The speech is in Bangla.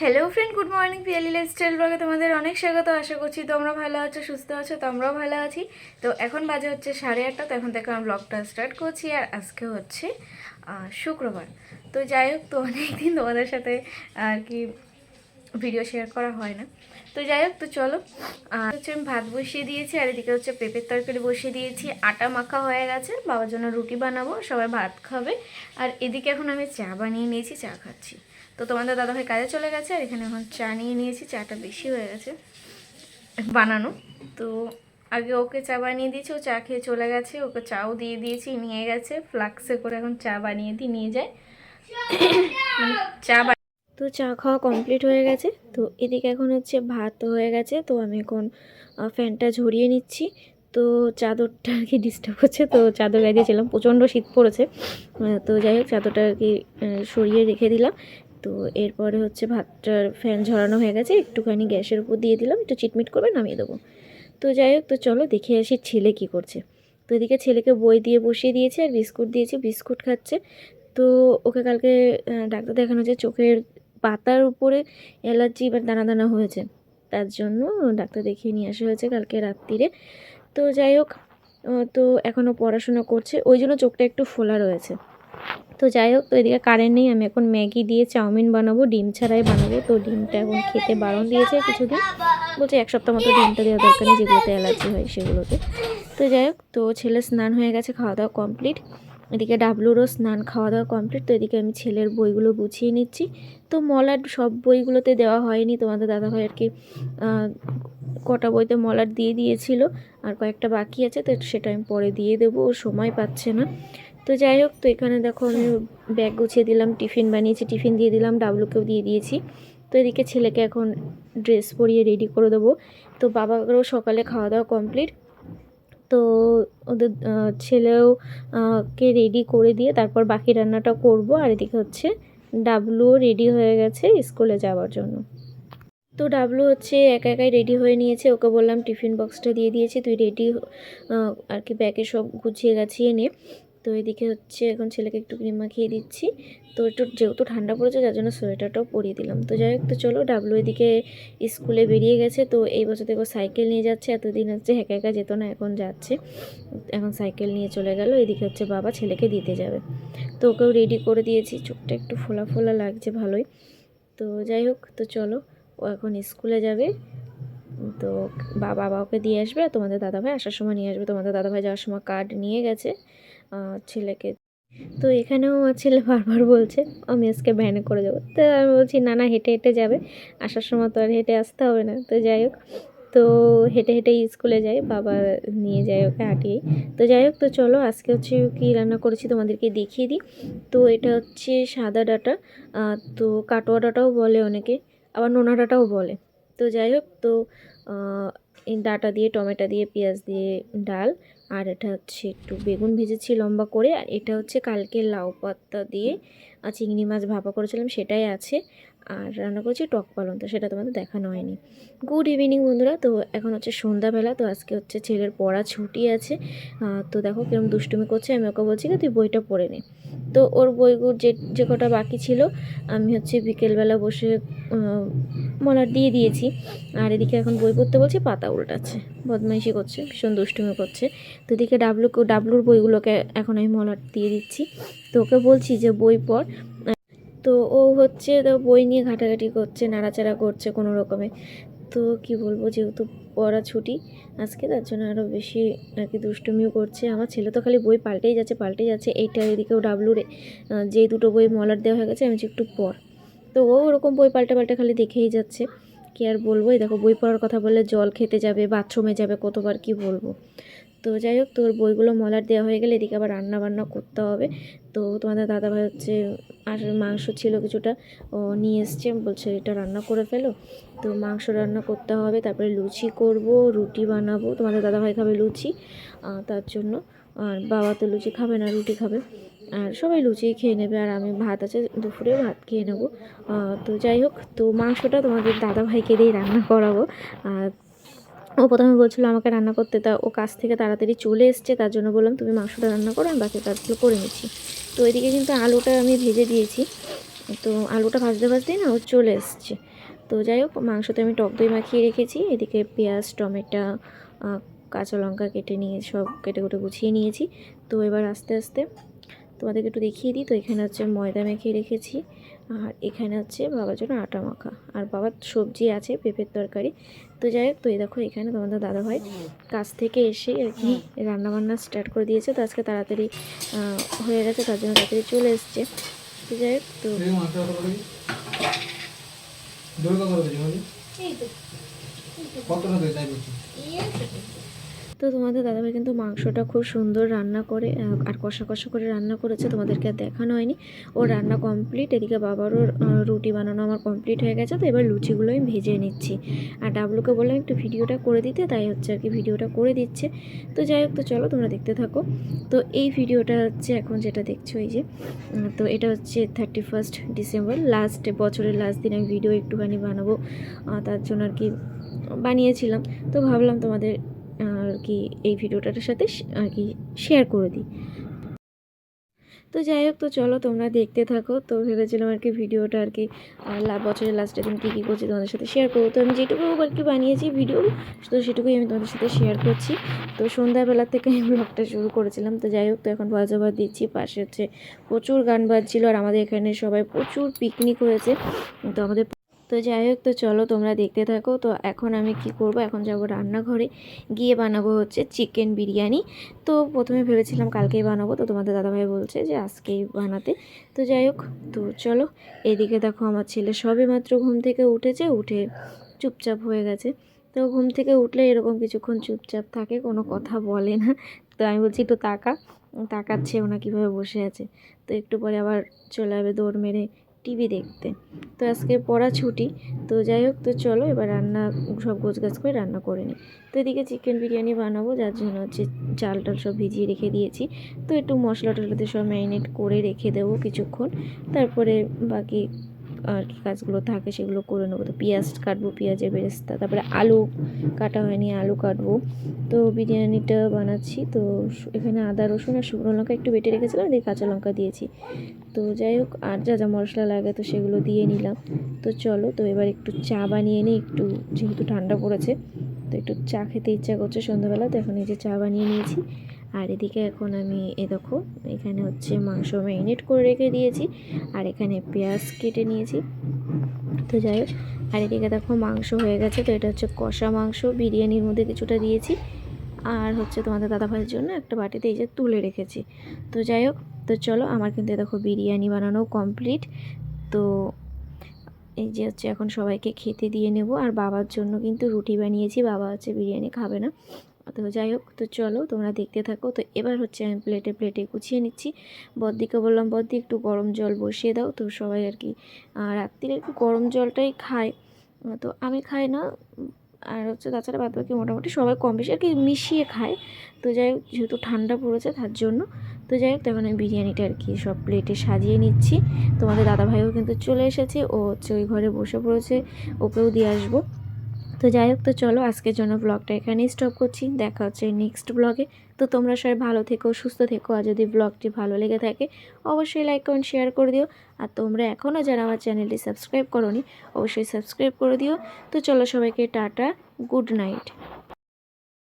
Hello friend good morning Piyali lifestyle ব্লগে তোমাদের অনেক স্বাগত। আশা করছি তোমরা ভালো আছো, সুস্থ আছো তো আমরাও ভালো আছি। তো এখন বাজে হচ্ছে সাড়ে আটটা, তো এখন থেকে আমি ব্লগটা স্টার্ট করছি। আর আজকে হচ্ছে শুক্রবার। তো যাই হোক, তো অনেকদিন তোমাদের সাথে আর কি ভিডিও শেয়ার করা হয় না। তো যাই হোক, তো চলো। হচ্ছে আমি ভাত বসিয়ে দিয়েছি, আর এদিকে হচ্ছে পেঁপের তরকারি বসিয়ে দিয়েছি। আটা মাখা হয়ে গেছে, বাবার জন্য রুটি বানাবো, সবাই ভাত খাবে। আর এদিকে এখন আমি চা বানিয়ে নিয়েছি, চা খাচ্ছি। তো তোমাদের দাদাভাই কাজে চলে গেছে আর এখানে এখন চা নিয়ে নিয়েছি, চাটা বেশি হয়ে গেছে বানানো। তো আগে ওকে চা বানিয়ে দিয়েছি, ও চা খেয়ে চলে গেছে, ওকে চাও দিয়ে দিয়েছি, নিয়ে গেছে, ফ্লাক্সে করে এখন চা বানিয়ে দিয়ে নিয়ে যায়। চা তো চা খাওয়া কমপ্লিট হয়ে গেছে। তো এদিকে এখন হচ্ছে ভাত হয়ে গেছে, তো আমি এখন ফ্যানটা ঝরিয়ে নিচ্ছি। তো চাদরটা আর কি ডিস্টার্ব হচ্ছে তো চাদর গায়ে দিয়েছিলাম, প্রচণ্ড শীত পড়েছে। তো যাই হোক, চাদরটা আর কি সরিয়ে রেখে দিলাম। তো এরপরে হচ্ছে ভাতটার ফ্যান ঝরানো হয়ে গেছে, একটুখানি গ্যাসের উপর দিয়ে দিলাম, একটু চিটমিট করবে নামিয়ে দেবো। তো যাই হোক, তো চলো দেখে আসি ছেলে কি করছে। তো এদিকে ছেলেকে বই দিয়ে বসিয়ে দিয়েছে আর বিস্কুট দিয়েছে, বিস্কুট খাচ্ছে। তো ওকে কালকে ডাক্তার দেখানো যে চোখের পাতার উপরে অ্যালার্জি বা দানা দানা হয়েছে। তার জন্য ডাক্তার দেখিয়ে নিয়ে আসা হয়েছে কালকে রাত্রিরে তো যাই হোক তো এখনও পড়াশোনা করছে, ওই জন্য চোখটা একটু ফোলা রয়েছে। তো যাই হোক, তো এদিকে কারেন্ট নেই, আমি এখন ম্যাগি দিয়ে চাউমিন বানাবো, ডিম ছাড়াই বানাবো। তো ডিমটা এখন খেতে বারণ দিয়েছে কিছুদিন। বলছে এক সপ্তাহ মতো ডিমটা দেওয়া দরকার নেই, যেগুলোতে অ্যালার্জি হয় সেগুলোতে। তো যাই হোক, তো ছেলে স্নান হয়ে গেছে, খাওয়া দাওয়া কমপ্লিট এদিকে ডাবলুরও স্নান, খাওয়া দাওয়া কমপ্লিট তো এদিকে আমি ছেলের বইগুলো গুছিয়ে নিচ্ছি। তো মলার সব বইগুলোতে দেওয়া হয়নি, তোমাদের দাদাভাই আর কি কটা বইতে মলার দিয়ে দিয়েছিল। আর কয়েকটা বাকি আছে, তো সেটা আমি পরে দিয়ে দেবো, ও সময় পাচ্ছে না। তো যাই হোক, তো এখানে দেখো আমি ব্যাগ গুছিয়ে দিলাম, টিফিন বানিয়েছি, টিফিন দিয়ে দিলাম, ডাবলুকেও দিয়ে দিয়েছি। তো এদিকে ছেলেকে এখন ড্রেস পরিয়ে রেডি করে দেবো। তো বাবারও সকালে খাওয়া দাওয়া কমপ্লিট তো ওদের ছেলেও কে রেডি করে দিয়ে তারপর বাকি রান্নাটা করব। আর এদিকে হচ্ছে ডাবলুও রেডি হয়ে গেছে স্কুলে যাওয়ার জন্য। তো ডাবলু হচ্ছে একা একাই রেডি হয়ে নিয়েছে। ওকে বললাম টিফিন বক্সটা দিয়ে দিয়েছি। তুই রেডি আর কি ব্যাগে সব গুছিয়ে গাছিয়ে নে। তো এদিকে হচ্ছে এখন ছেলেকে একটু ক্রিম মাখিয়ে দিচ্ছি। তো একটু যেহেতু ঠান্ডা পড়েছে, যার জন্য সোয়েটারটাও পরিয়ে দিলাম। তো যাই হোক, তো চলো ডাবলু এদিকে স্কুলে বেরিয়ে গেছে। তো এই বছর থেকে সাইকেল নিয়ে যাচ্ছে। এতদিন হচ্ছে একা একা যেত না, এখন যাচ্ছে। এখন সাইকেল নিয়ে চলে গেল। এদিকে হচ্ছে বাবা ছেলেকে দিতে যাবে। তো ওকেও রেডি করে দিয়েছি। চোখটা একটু ফোলা ফোলা লাগছে, ভালোই। তো যাই হোক, তো চলো, ও এখন স্কুলে যাবে। তো বাবা ওকে দিয়ে আসবে। তোমাদের দাদাভাই আসার সময় নিয়ে আসবে। তোমাদের দাদাভাই যাওয়ার সময় কার্ড নিয়ে গেছে। ছেলেকে। তো এখানেও আমার ছেলে বারবার বলছে, আমি আজকে ভ্যানে করে যাব তো আমি বলছি, না না, হেঁটে হেঁটে যাবে। আসার সময় তো আর হেঁটে আসতে হবে না। তো যাই হোক, তো হেঁটে হেঁটেই স্কুলে যাই, বাবা নিয়ে যায় ওকে হাঁটিয়ে। তো যাই হোক, তো চলো, আজকে হচ্ছে কী রান্না করেছি তোমাদেরকে দেখিয়ে দিই। তো এটা হচ্ছে সাদা ডাটা তো কাটোয়া ডাটাও বলে অনেকে, আবার নোনা ডাটাও বলে। তো যাই হোক, তো ডাটা দিয়ে, টমেটো দিয়ে, পেঁয়াজ দিয়ে, ডাল আর এটা হচ্ছে একটু বেগুন ভেজেছি লম্বা করে, আর এটা হচ্ছে কালকে লাউ পাতা দিয়ে, আর চিংড়ি মাছ ভাপা করেছিলাম, সেটাই আছে। আর রান্না করেছি টক পালন তো সেটা তোমাদের দেখানো হয়নি। গুড ইভিনিং বন্ধুরা, তো এখন হচ্ছে সন্ধ্যাবেলা, তো আজকে হচ্ছে ছেলের পড়া ছুটি আছে। তো দেখো কিরম দুষ্টুমি করছে, আমি ওকে বলছি কি, তুই বইটা পড়ে নে। তো ওর বইগুলো যে যে কটা বাকি ছিল, আমি হচ্ছে বিকেলবেলা বসে মলার দিয়ে দিয়েছি। আর এদিকে এখন বই পড়তে বলছি, পাতা উল্টাচ্ছে। বদমাইশি করছে, ভীষণ দুষ্টুমি করছে। তো এদিকে ডাবলু ডাবলুর বইগুলোকে এখন আমি মলার দিয়ে দিচ্ছি। তো ওকে বলছি যে, বই পড়। তো ও হচ্ছে তো বই নিয়ে ঘাটাঘাটি করছে, নাড়াচাড়া করছে কোনো রকমে। তো কি বলব, যেহেতু পড়া ছুটি, আজকে তার জন্য আরও বেশি আর কি দুষ্টুমিও করছে। আমার ছেলে তো খালি বই পাল্টেই যাচ্ছে পাল্টেই যাচ্ছে। এইটা এদিকেও ডাবলুরে যে দুটো বই মলার দেওয়া হয়ে গেছে, আমি একটু পর তো ও ওরকম বই পাল্টে পাল্টে খালি দেখেই যাচ্ছে। কি আর বলব? এই দেখো, বই পড়ার কথা বললে জল খেতে যাবে, বাথরুমে যাবে, কতবার কি বলব? তো যাই হোক, তোর বইগুলো মলার দেওয়া হয়ে গেলে এদিকে আবার রান্না বান্না করতে হবে। তো তোমাদের দাদাভাই হচ্ছে আর মাংস ছিল কিছুটা, ও নিয়ে এসছে, বলছে এটা রান্না করে ফেলো। তো মাংস রান্না করতে হবে, তারপরে লুচি করব, রুটি বানাবো। তোমাদের দাদাভাই খাবে লুচি তার জন্য। আর বাবা তো লুচি খাবে না, রুটি খাবে। আর সবাই লুচি খেয়ে নেবে আর আমি ভাত আছে, দুপুরে ভাত খেয়ে নেব। তো যাই হোক, তো মাংসটা তোমাদের দাদাভাইকে দিয়েই রান্না করাবো। আর ও প্রথমে বলছিল আমাকে রান্না করতে তা ও কাজ থেকে তাড়াতাড়ি চলে এসছে, তার জন্য বললাম, তুমি মাংসটা রান্না করো, আমি বাকি কাজগুলো করে নিচ্ছি। তো এদিকে কিন্তু আলুটা আমি ভেজে দিয়েছি। তো আলুটা ভাজতে ভাজতেই না ও চলে এসছে। তো যাই হোক, মাংসতে আমি টক দই মাখিয়ে রেখেছি, এদিকে পেঁয়াজ, টমেটো কাঁচা লঙ্কা কেটে নিয়ে সব কেটে কুটে গুছিয়ে নিয়েছি। তো এবার আস্তে আস্তে তোমাদেরকে একটু দেখিয়ে দিই। তো এখানে হচ্ছে ময়দা মেখে রেখেছি। আর এখানে হচ্ছে বাবার জন্য আটা মাখা। আর বাবার সবজি আছে পেঁপের তরকারি। তো যাই হোক তো এই দেখো এখানে তোমাদের দাদা ভাই কাজ থেকে এসে আর কি রান্নাবান্না স্টার্ট করে দিয়েছে। তো আজকে তাড়াতাড়ি হয়ে গেছে তার জন্য তাড়াতাড়ি চলে এসছে। তো যাই হোক তো কতটা তো তোমাদের দাদাভাই কিন্তু মাংসটা খুব সুন্দর রান্না করে আর কষা কষা করে রান্না করেছে, তোমাদেরকে আর দেখানো হয়নি। ও রান্না কমপ্লিট এদিকে বাবারও রুটি বানানো আমার কমপ্লিট হয়ে গেছে, তো এবার লুচিগুলো আমি ভেজে নিচ্ছি। আর ডাবলুকে বললাম একটু ভিডিওটা করে দিতে, তাই হচ্ছে আর কি ভিডিওটা করে দিচ্ছে। তো যাই হোক, তো চলো তোমরা দেখতে থাকো। তো এই ভিডিওটা হচ্ছে এখন যেটা দেখছ, এই যে তো এটা হচ্ছে থার্টি ফার্স্ট ডিসেম্বর লাস্ট বছরের লাস্ট দিন আমি ভিডিও একটুখানি বানাবো তার জন্য আর কি বানিয়েছিলাম। তো ভাবলাম তোমাদের আর কি এই ভিডিওটার সাথে আর কি শেয়ার করে দিই। তো যাই হোক, তো চলো তোমরা দেখতে থাকো। তো ভেবেছিলাম আর কি ভিডিওটা আর কি বছরের লাস্টের দিন কী কী করছি তোমাদের সাথে শেয়ার করব। তো আমি যেটুকু আর কি বানিয়েছি ভিডিও তো সেটুকুই আমি তোমাদের সাথে শেয়ার করছি। তো সন্ধ্যাবেলা থেকে আমি ব্লগটা শুরু করেছিলাম। তো যাই হোক, তো এখন ভয়েস ওভার দিচ্ছি। পাশে হচ্ছে প্রচুর গান বাজছিল। আর আমাদের এখানে সবাই প্রচুর পিকনিক হয়েছে। তো আমাদের তো যাই হোক, তো চলো তোমরা দেখতে থাকো। তো এখন আমি কি করব? এখন যাব রান্নাঘরে। গিয়ে বানাবো হচ্ছে চিকেন বিরিয়ানি। তো প্রথমে ভেবেছিলাম কালকেই বানাবো। তো তোমাদের দাদাভাই বলছে যে আজকেই বানাতে। তো যাই হোক, তো চলো এদিকে দেখো আমার ছেলে সবে মাত্র ঘুম থেকে উঠেছে। উঠে চুপচাপ হয়ে গেছে। তো ঘুম থেকে উঠলে এরকম কিছুক্ষণ চুপচাপ থাকে, কোনো কথা বলে না। তো আমি বলছি একটু তাকা। তাকাচ্ছে ওনা কীভাবে বসে আছে। তো একটু পরে আবার চলে যাবে দৌড় মেরে টিভি দেখতে। তো আজকে পড়া ছুটি, তো যাই হোক, তো চলো এবার রান্না, সব গোছ গাছ করে রান্না করে নিই। তো এদিকে চিকেন বিরিয়ানি বানাবো, যার জন্য হচ্ছে চাল টাল সব ভিজিয়ে রেখে দিয়েছি। তো একটু মশলা টশলাতে সব ম্যারিনেট করে রেখে দেবো কিছুক্ষণ। তারপরে বাকি আর কি কাজগুলো থাকে সেগুলো করে নেব। তো পেঁয়াজ কাটবো, পেঁয়াজের বেরেস্তা, তারপরে আলু কাটা হয়নি, আলু কাটবো। তো বিরিয়ানিটা বানাচ্ছি, তো এখানে আদা, রসুন আর শুকনো লঙ্কা একটু বেটে রেখেছিলাম, দিয়ে কাঁচা লঙ্কা দিয়েছি। তো যাই হোক, আর যা যা মশলা লাগে তো সেগুলো দিয়ে নিলাম। তো চলো, তো এবার একটু চা বানিয়ে নিই, একটু যেহেতু ঠান্ডা পড়েছে, তো একটু চা খেতে ইচ্ছা করছে সন্ধ্যাবেলা, তো এখন এই যে চা বানিয়ে নিয়েছি। আর এদিকে এখন আমি এ দেখো, এখানে হচ্ছে মাংস ম্যারিনেট করে রেখে দিয়েছি, আর এখানে পেঁয়াজ কেটে নিয়েছি। তো যাই হোক, আর এদিকে দেখো মাংস হয়ে গেছে, তো এটা হচ্ছে কষা মাংস, বিরিয়ানির মধ্যে কিছুটা দিয়েছি। আর হচ্ছে তোমাদের দাদা ভাইয়ের জন্য একটা বাটিতে এই যে তুলে রেখেছি। তো যাই হোক, তো চলো আমার কিন্তু দেখো বিরিয়ানি বানানো কমপ্লিট তো এই যে হচ্ছে এখন সবাইকে খেতে দিয়ে নেব, আর বাবার জন্য কিন্তু রুটি বানিয়েছি, বাবা হচ্ছে বিরিয়ানি খাবে না। তো যাই হোক, তো চলো তোমরা দেখতে থাকো। তো এবার হচ্ছে আমি প্লেটে প্লেটে গুছিয়ে নিচ্ছি। বদ্দিকে বললাম, বদ্দি, একটু গরম জল বসিয়ে দাও। তো সবাই আর কি রাত্রিরে একটু গরম জলটাই খায়। তো আমি খাই না, আর হচ্ছে তাছাড়া বাদ বাকি মোটামুটি সবাই কম বেশি আর কি মিশিয়ে খায়। তো যাই হোক, যেহেতু ঠান্ডা পড়েছে তার জন্য, তো যাই হোক তখন আমি বিরিয়ানিটা আর কি সব প্লেটে সাজিয়ে নিচ্ছি। তোমাদের দাদাভাইও কিন্তু চলে এসেছে, ও হচ্ছে ওই ঘরে বসে পড়েছে, ওকেও দিয়ে আসব। তো যাই হোক, তো চলো আজকের জন্য ব্লগটা এখানেই স্টপ করছি। দেখা হচ্ছে নেক্সট ব্লগে তো তোমরা সবাই ভালো থেকো, সুস্থ থেকো। আর যদি ব্লগটি ভালো লেগে থাকে, অবশ্যই লাইক কমেন্ট শেয়ার করে দিও। আর তোমরা এখনও যারা আমার চ্যানেলটি সাবস্ক্রাইব করো অবশ্যই সাবস্ক্রাইব করে দিও। তো চলো সবাইকে টাটা গুড নাইট